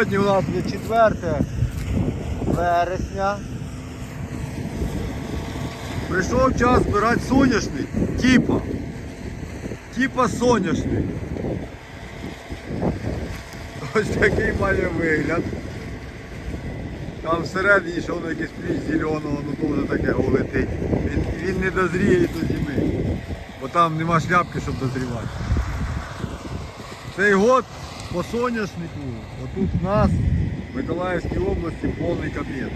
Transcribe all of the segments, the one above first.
Сьогодні у нас є 4 вересня. Прийшов час збирати соняшник. Типа. Типа соняшник. Ось такий має вигляд. Там всередині ще воно якесь пліч зеленого, ну теж таке улетить. Він, він не дозріє до зими. Бо там нема шляпки, щоб дозрівати. Цей год по соняшнику, отут в нас, в Миколаївській області, повний капець.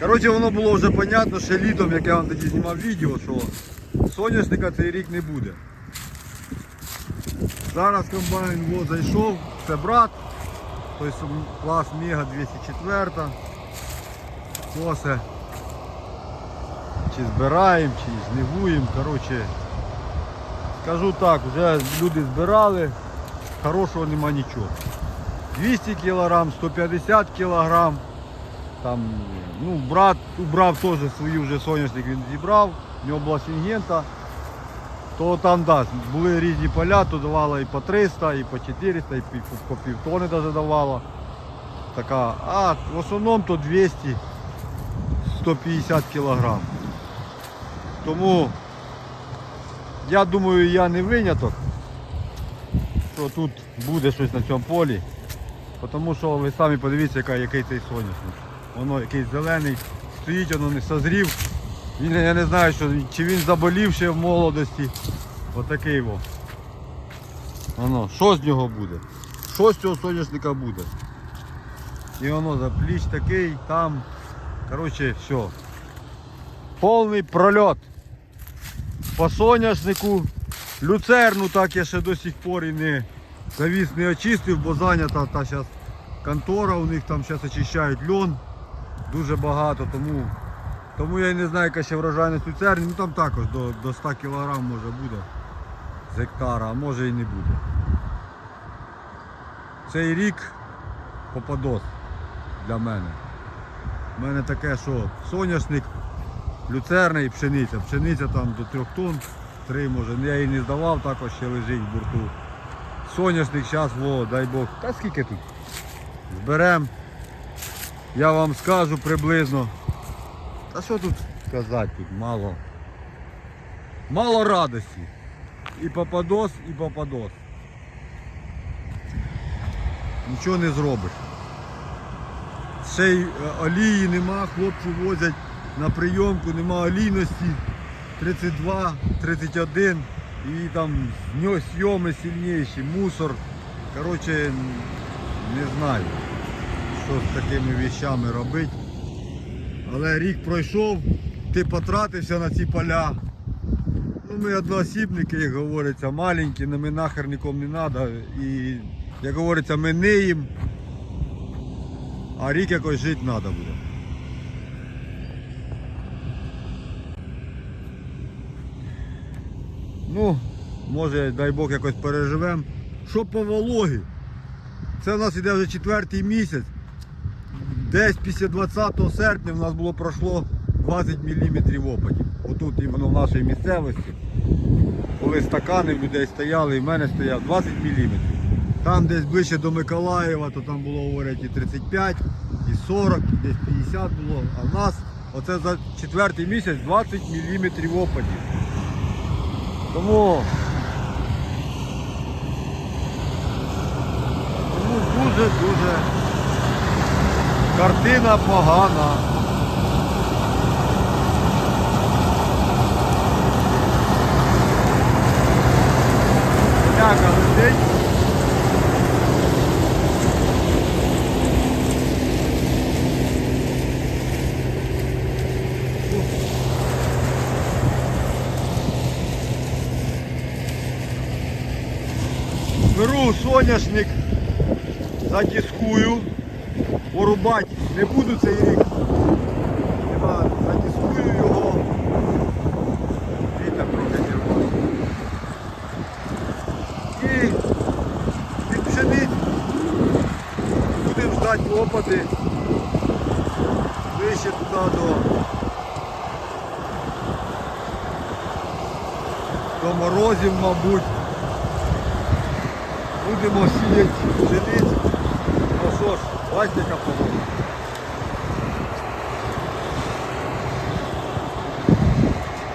Коротше, воно було вже понятно, ще літом, як я вам тоді знімав відео, що соняшника цей рік не буде. Зараз комбайн во зайшов, це брат, тобто клас Мега 204. Косе. Чи збираємо, чи жнивуємо. Коротше, скажу так, вже люди збирали, хорошого нема нічого. 200 кг, 150 кг. Там, ну, брат убрав теж свою вже соняшник, він зібрав, в нього була сінгента. То там да, були різні поля, то давала і по 300, і по 400, і по, півтони навіть давала. Така, а в основному то 200 150 кг. Тому я думаю, я не виняток, що тут буде щось на цьому полі. Тому що ви самі подивіться, яка, який цей соняшник. Воно якийсь зелений, стоїть, воно не созрів. Він, я не знаю, що, чи він заболів ще в молодості. Отакий во. Воно, що з нього буде? Що з цього соняшника буде? І воно за пліч такий, там. Коротше, все. Повний прольот. По соняшнику. Люцерну так я ще до сих пор і не завіс не очистив, бо зайнята та зараз контора, у них там зараз очищають льон. Дуже багато, тому, тому я і не знаю, яка ще врожайність люцерні. Ну там також до, до 100 кг може буде з гектара, а може і не буде. Цей рік попадос для мене. У мене таке, що соняшник, люцерна і пшениця. Пшениця там до 3 тонн, 3 може. Я її не здавав, також ще лежить в борту. Соняшник зараз, во, дай Бог. Та скільки тут? Зберемо. Я вам скажу приблизно. Та що тут сказати тут мало. Мало радості. І попадос, і попадос. Нічого не зробиш. Ще й е, олії нема, хлопці возять на прийомку, нема олійності 32, 31 і там з нього сйоми сильніші, мусор. Коротше, не знаю, що з такими вещами робити. Але рік пройшов, ти потратився на ці поля. Ну, ми одноосібники, як говориться, маленькі, нам нахер нікому не треба. І, як говориться, ми не їм, а рік якось жити треба буде. Ну, може, дай Бог, якось переживемо. Що по вологі? Це в нас іде вже четвертий місяць. Десь після 20 серпня в нас було пройшло 20 мм опадів. Отут іменно в нашій місцевості. Коли стакани в людей стояли, і в мене стояв 20 мм. Там десь ближче до Миколаєва, то там було говорять і 35, і 40, і десь 50 було. А в нас оце за четвертий місяць 20 мм опадів. Тому тому дуже-дуже картина погана. Коняка летить. Соняшник, затискую, порубати не буду цей рік. Нема, Затискую його. Вітер трохи зірвався. І від пшениць будемо ждати опади. Вище туди до, до морозів, мабуть. Будемо сіяти пшеницю. Ну що ж, бачите, яка.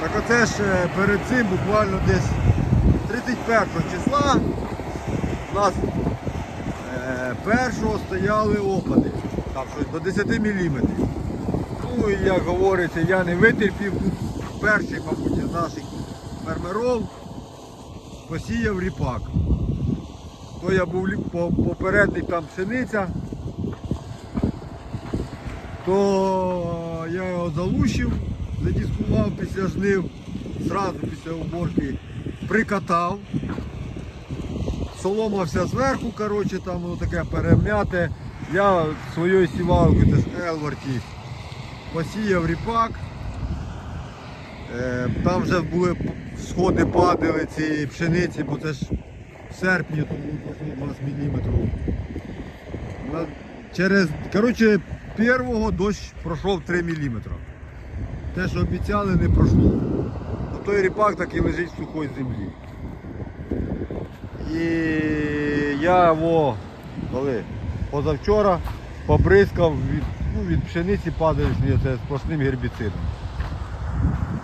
Так оце ж е, перед цим буквально десь 31 числа у нас е, першого стояли опади. Там щось до 10 мм. Ну і як говориться, я не витерпів. Перший, мабуть, із наших фермерів посіяв ріпак. То я був попередник там пшениця, то я його залущив, задіскував після жнив, зразу після уборки прикатав. Солома вся зверху, коротше, там воно таке перем'яте. Я своєю сівалкою, Елварті, посіяв ріпак. Е, Там вже були сходи падали ці пшениці, бо це ж в серпні то було пішло 20 мм. Через, коротше, першого дощ пройшов 3 мм. Те, що обіцяли, не пройшло. То той ріпак так і лежить в сухій землі. І я його коли позавчора побризкав від, ну, від пшениці падаючої це сплошним гербіцидом.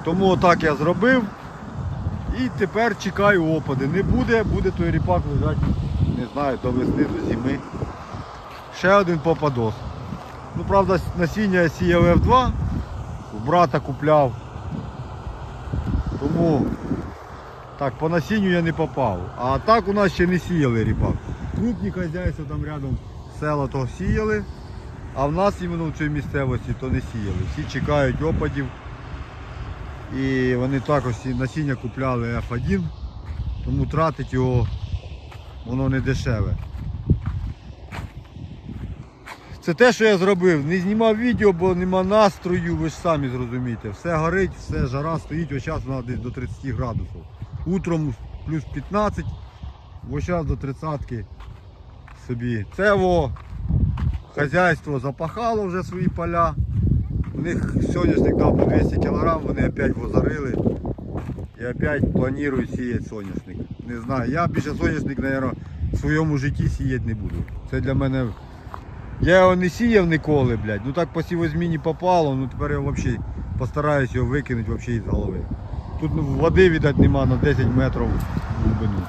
Тому отак я зробив. І тепер чекаю опади. Не буде, буде той ріпак лежати, не знаю, до весни, до зими. Ще один попадос. Ну, правда, насіння я сіяв F2, у брата купляв. Тому так, по насінню я не попав. А так у нас ще не сіяли ріпак. Крупні хазяйства там рядом села то сіяли, а в нас іменно в цій місцевості то не сіяли. Всі чекають опадів. І вони також насіння купляли F1, тому тратить його воно не дешеве. Це те, що я зробив. Не знімав відео, бо нема настрою, ви ж самі зрозумієте. Все горить, все жара стоїть, ось зараз вона десь до 30 градусів. Утром плюс 15, ось зараз до 30 собі. Це во хазяйство запахало вже свої поля. У них соняшник дав по 200 кг, вони опять возарили. І опять планують сіяти соняшник. Не знаю, я більше соняшник, мабуть, в своєму житті сіяти не буду. Це для мене. Я його не сіяв ніколи, блядь. Ну так по сівозміні попало, ну тепер я взагалі постараюсь його викинути взагалі з голови. Тут ну, води, видать, нема на 10 метрів глибину.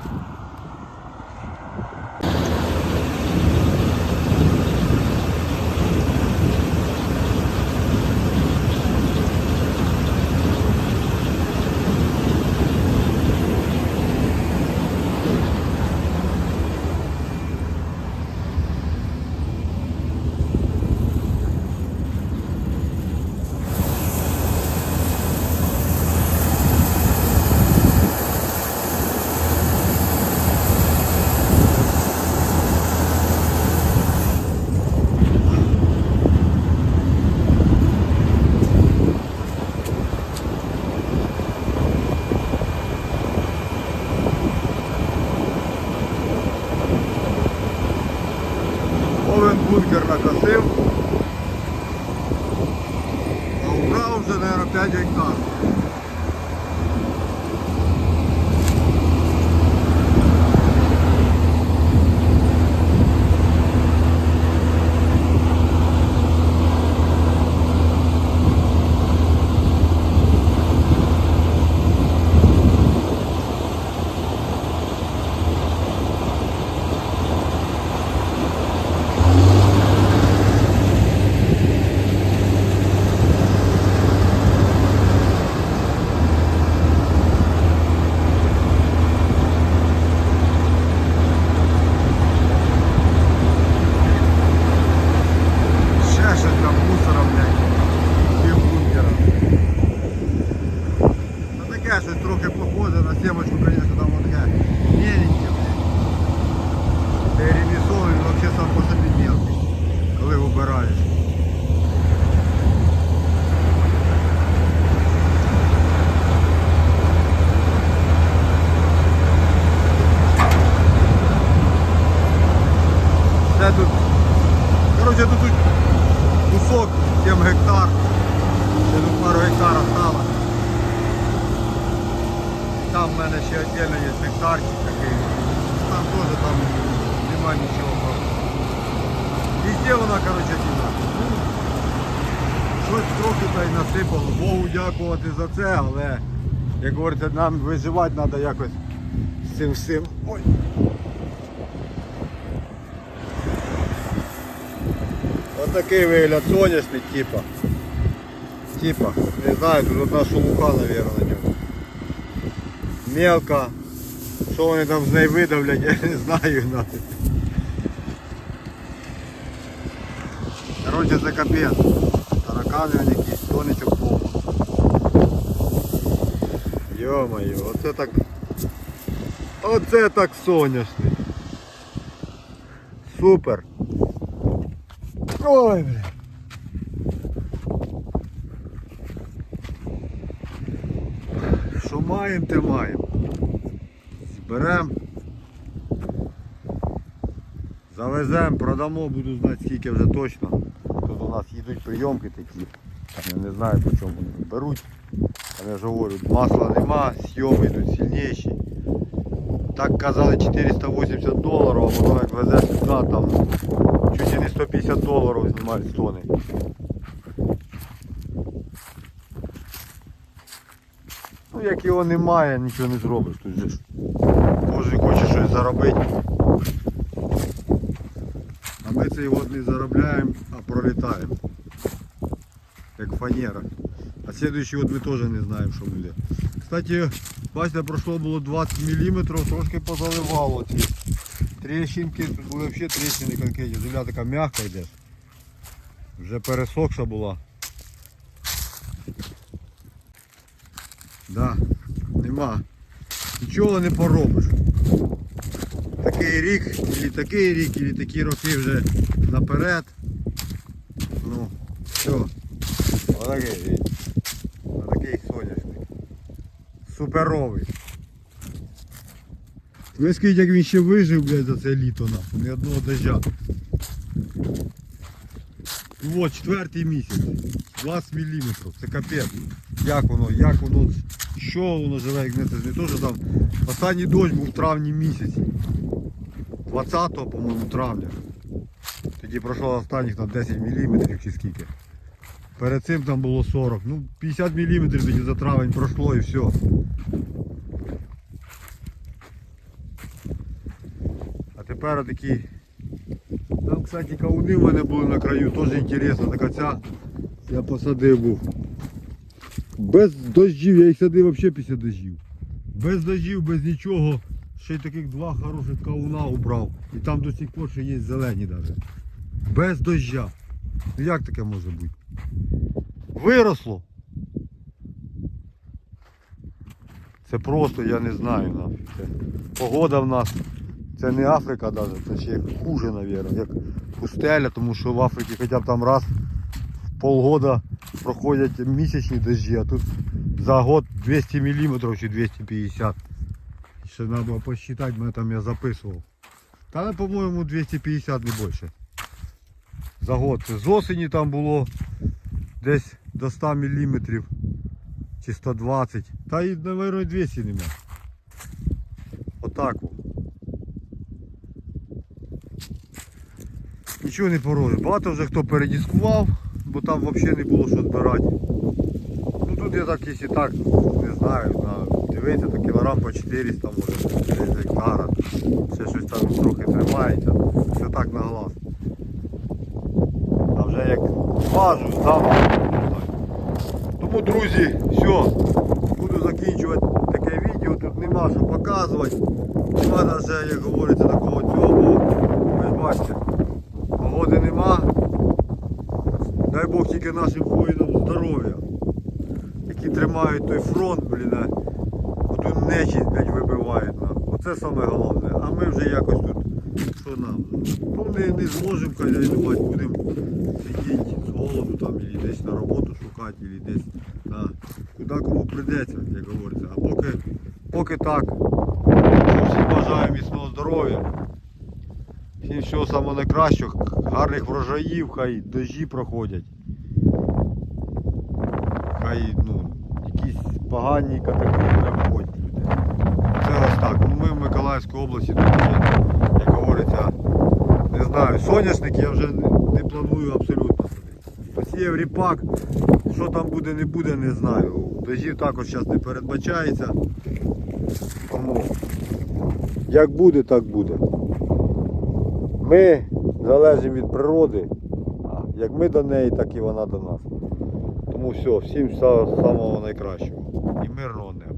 в мене ще віддільно є спектарчик такий. Там теж там немає нічого. Везде вона, коротше, тіна. Ну, щось трохи та й насипало. Богу дякувати за це, але як говориться, нам виживати треба якось з цим всім. Ой. Отакий От вигляд соняшник, типа. Типа. Не знаю, тут одна шелуха, мабуть. Мелка. Що вони там з неї видавлять, я не знаю навіть. Короче, це капець. Таракани вони якісь, тонечок повно. Йо-моє, оце так. Оце так соняшник. Супер. Ой, бля. Маємо, те маємо. Зберемо. Завеземо, продамо, буду знати скільки вже точно. Тут у нас їдуть прийомки такі. Я не знаю по чому вони беруть. Але я ж говорю, масла нема, сйоми йдуть сильніші. Так казали 480 доларів, а воно як везе сюди, там чуть не 150 доларів знімають з тони. Як його немає, нічого не зробиш. Тут же кожен хоче щось заробити. А ми цей год не заробляємо, а пролітаємо. Як фанера. А следующий год ми теж не знаємо, що буде. Кстати, бачите, пройшло було 20 мм, трошки позаливало ці тріщинки. Тут були взагалі тріщини конкретні. Земля така м'яка йде. Вже пересохша була. Да, нема. Нічого не поробиш. Такий рік, і такий рік, і такі роки вже наперед. Ну, все. Отакий рік. Отакий соняшник. Суперовий. Ви скажіть, як він ще вижив, блядь, за це літо нахуй. Ні одного дождя. Вот, четвертий місяць. 20 мм. Це капець. Як воно, як воно, що воно живе, як не це ж не то, там. Останній дощ був в травні місяці. 20 по-моєму, травня. Тоді пройшло останніх там 10 мм чи скільки. Перед цим там було 40. Ну 50 мм тоді за травень пройшло і все. А тепер такі. Там, кстати, кауни в мене були на краю, теж інтересно. Така ця я посадив був. Без дощів, я їх садив взагалі після дощів. Без дощів, без нічого. Ще й таких два хороших кауна убрав. І там до сих пор ще є зелені навіть. Без дождя. Ну як таке може бути? Виросло. Це просто я не знаю. Це погода в нас. Це не Африка навіть, це ще хуже, мабуть, як пустеля, тому що в Африці хоча б там раз полгода проходять місячні дожді, а тут за год 200 мм чи 250. Ще треба посчитати, мене там я записував. Та по-моєму 250 не більше. За год. З осені там було десь до 100 мм чи 120. Та і, мабуть, 200 нема. Отак. Нічого не поробиш. Багато вже хто передіскував, бо там взагалі не було що збирати. Ну тут я так, якщо так, не знаю, на, дивиться, то кілограм по 400 може, десь гектара. Ще щось там трохи тримається. Це так на глаз. А вже як важу, здам. Тому, друзі, все. Буду закінчувати таке відео, тут нема що показувати. Нема навіть, як говориться, такого цього, ви ж бачите, погоди нема. Бог тільки нашим воїнам здоров'я, які тримають той фронт, блін, а оту нечість, блядь, вибивають нам. Оце саме головне. А ми вже якось тут, що нам? Ну не, не зможемо хазяйнувати, будемо сидіти з голоду там, і десь на роботу шукати, і десь на куди кому прийдеться, як говориться. А поки, поки так, всім бажаю міцного здоров'я. Всім всього найкращого, гарних врожаїв, хай дощі проходять. Хай ну, якісь погані катаклізми обходять людей. Це ось так. Ну, Ми в Миколаївській області тут є, як говориться, не знаю, соняшник я вже не, планую абсолютно. Посіяв ріпак, Що там буде, не буде, не знаю. Дождів також зараз не передбачається. Тому як буде, так буде. Ми залежимо від природи. Як ми до неї, так і вона до нас. Тому все, всім самого найкращого. І мирного неба.